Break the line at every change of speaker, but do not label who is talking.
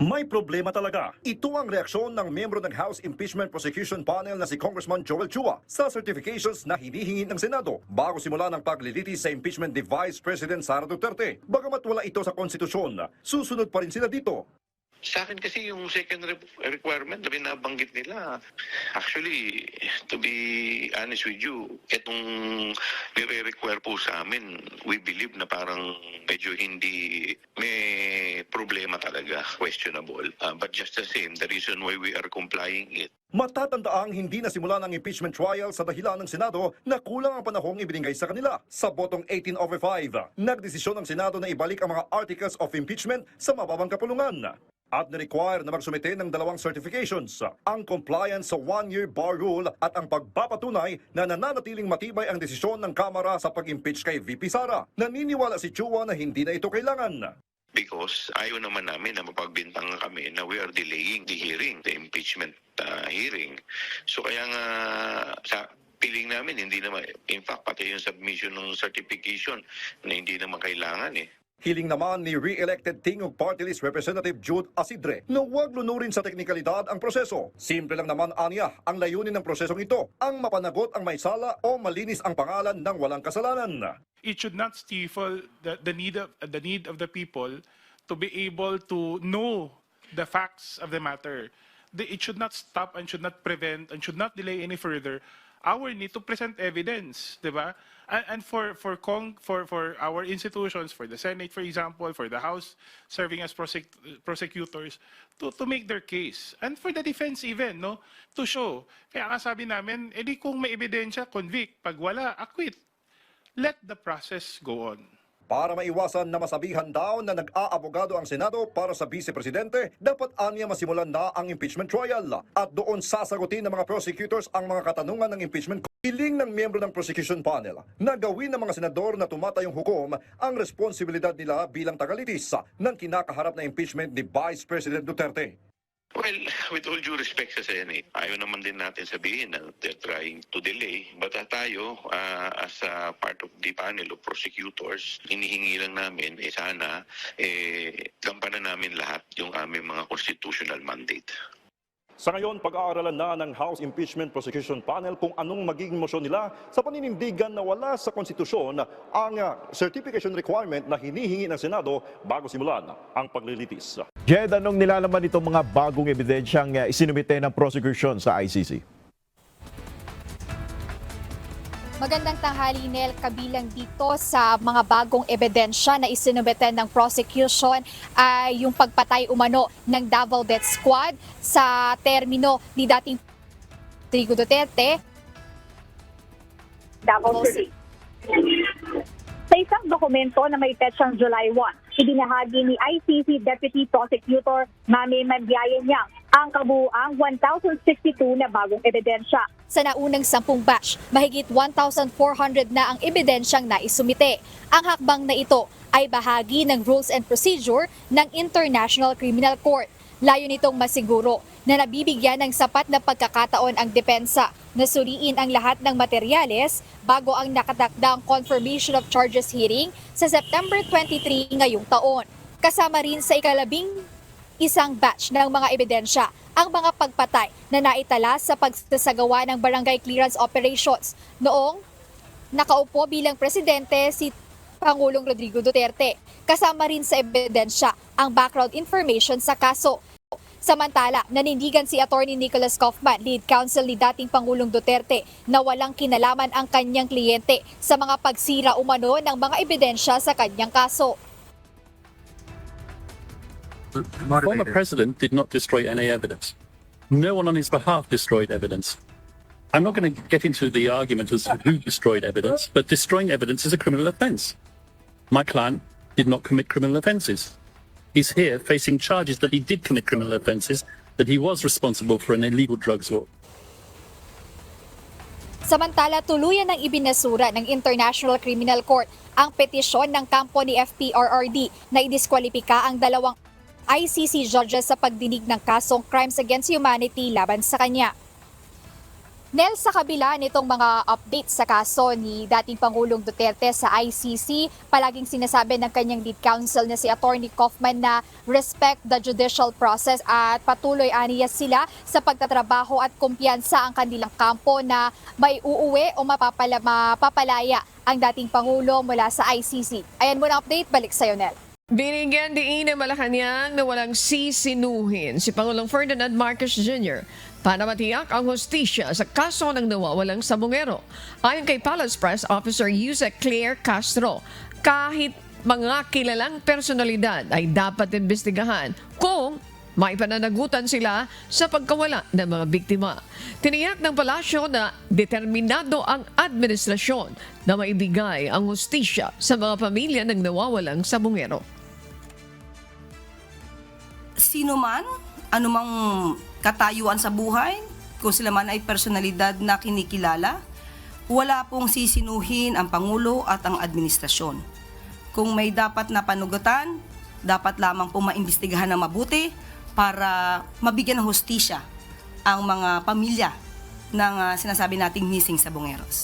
May problema talaga. Ito ang reaksyon ng miyembro ng House Impeachment Prosecution Panel na si Congressman Joel Chua sa certifications na hinihingi ng Senado bago simula ng paglilitis sa impeachment ni Vice President Sara Duterte. Bagamat wala ito sa konstitusyon, susunod pa rin sila dito.
Sa akin kasi yung second re- requirement na binabanggit nila, actually, to be honest with you, itong nire-require po sa amin, we believe na parang medyo hindi may problema talaga, questionable. Uh, but just the same, the reason why we are complying it
Matatandaang hindi nasimula ng impeachment trial sa dahilan ng Senado na kulang ang panahong ibinigay sa kanila. Sa botong 18 over 5, nagdesisyon ng Senado na ibalik ang mga articles of impeachment sa mababang kapulungan. At na-require na magsumite ng dalawang certifications, ang compliance sa one-year bar rule at ang pagpapatunay na nananatiling matibay ang desisyon ng Kamara sa pag-impeach kay VP Sara. Naniniwala si Chua na hindi na ito kailangan.
because ayaw naman namin na mapagbintangan kami na we are delaying the hearing, the impeachment uh, hearing. So kaya nga sa piling namin, hindi naman, in fact, pati yung submission ng certification na hindi naman kailangan eh.
Hiling naman ni re-elected Tingog Party List Representative Jude Asidre na huwag lunurin sa teknikalidad ang proseso. Simple lang naman aniya ang layunin ng prosesong ito, ang mapanagot ang may sala o malinis ang pangalan ng walang kasalanan.
it should not stifle the, the need of the need of the people to be able to know the facts of the matter. The, it should not stop and should not prevent and should not delay any further our need to present evidence, di ba? And, and for for Cong, for for our institutions, for the Senate, for example, for the House serving as prosec, prosecutors, to to make their case, and for the defense even, no, to show. Kaya nga sabi namin, edi kung may ebidensya, convict. Pag wala, acquit let the process go on.
Para maiwasan na masabihan daw na nag-aabogado ang Senado para sa Vice Presidente, dapat aniya masimulan na ang impeachment trial at doon sasagutin ng mga prosecutors ang mga katanungan ng impeachment. Hiling ng miyembro ng prosecution panel na gawin ng mga senador na tumatayong hukom ang responsibilidad nila bilang tagalitis ng kinakaharap na impeachment ni Vice President Duterte.
Well, with all due respect sa Senate, ayaw naman din natin sabihin na they're trying to delay. But uh, tayo, uh, as a part of the panel of prosecutors, hinihingi lang namin, eh sana, eh, gampanan namin lahat yung aming mga constitutional mandate.
Sa ngayon, pag-aaralan na ng House Impeachment Prosecution Panel kung anong magiging motion nila sa paninindigan na wala sa konstitusyon ang uh, certification requirement na hinihingi ng Senado bago simulan ang paglilitis.
Jed, anong nilalaman itong mga bagong ebidensyang uh, isinumite ng prosecution sa ICC?
Magandang tanghali, Nel. Kabilang dito sa mga bagong ebidensya na isinumeten ng prosecution ay yung pagpatay umano ng Davao Death Squad sa termino ni dating Trigo Duterte.
Davao City. Sa isang dokumento na may petsang July 1, ibinahagi ni ICC Deputy Prosecutor Mami Mandiayen-Yang ang kabuuang 1,062 na bagong ebidensya.
Sa naunang sampung batch, mahigit 1,400 na ang ebidensyang naisumite. Ang hakbang na ito ay bahagi ng rules and procedure ng International Criminal Court. Layo nitong masiguro na nabibigyan ng sapat na pagkakataon ang depensa na suriin ang lahat ng materyales bago ang nakatakdang confirmation of charges hearing sa September 23 ngayong taon. Kasama rin sa ikalabing isang batch ng mga ebidensya ang mga pagpatay na naitala sa pagsasagawa ng barangay clearance operations noong nakaupo bilang presidente si Pangulong Rodrigo Duterte. Kasama rin sa ebidensya ang background information sa kaso. Samantala, nanindigan si Attorney Nicholas Kaufman, lead counsel ni dating Pangulong Duterte, na walang kinalaman ang kanyang kliyente sa mga pagsira umano ng mga ebidensya sa kanyang kaso.
The former president did not destroy any evidence. No one on his behalf destroyed evidence. I'm not going to get into the argument as to who destroyed evidence, but destroying evidence is a criminal offence. My client did not commit criminal offences. He's here facing charges that he did commit criminal offences, that he was responsible for an illegal drugs war.
Samantala, tuluyan ng ibinasura ng International Criminal Court ang petisyon ng kampo ni FPRRD na idiskwalipika ang dalawang ICC judges sa pagdinig ng kasong crimes against humanity laban sa kanya. Nel, sa kabila nitong mga updates sa kaso ni dating Pangulong Duterte sa ICC, palaging sinasabi ng kanyang lead counsel na si Attorney Kaufman na respect the judicial process at patuloy aniya sila sa pagtatrabaho at kumpiyansa ang kanilang kampo na may uuwi o mapapala, mapapalaya ang dating Pangulo mula sa ICC. Ayan muna update, balik sa'yo Nel.
Binigyan diin ng Malacanang na walang sisinuhin si Pangulong Ferdinand Marcos Jr. para matiyak ang hostisya sa kaso ng nawawalang sabongero. Ayon kay Palace Press Officer Yusek Claire Castro, kahit mga kilalang personalidad ay dapat imbestigahan kung may pananagutan sila sa pagkawala ng mga biktima. Tiniyak ng palasyo na determinado ang administrasyon na maibigay ang hustisya sa mga pamilya ng nawawalang sabongero.
sino man, anumang katayuan sa buhay, kung sila man ay personalidad na kinikilala, wala pong sisinuhin ang Pangulo at ang administrasyon. Kung may dapat na panugutan, dapat lamang pong maimbestigahan ng mabuti para mabigyan ng hostisya ang mga pamilya ng ah, sinasabi nating missing sa Bungeros.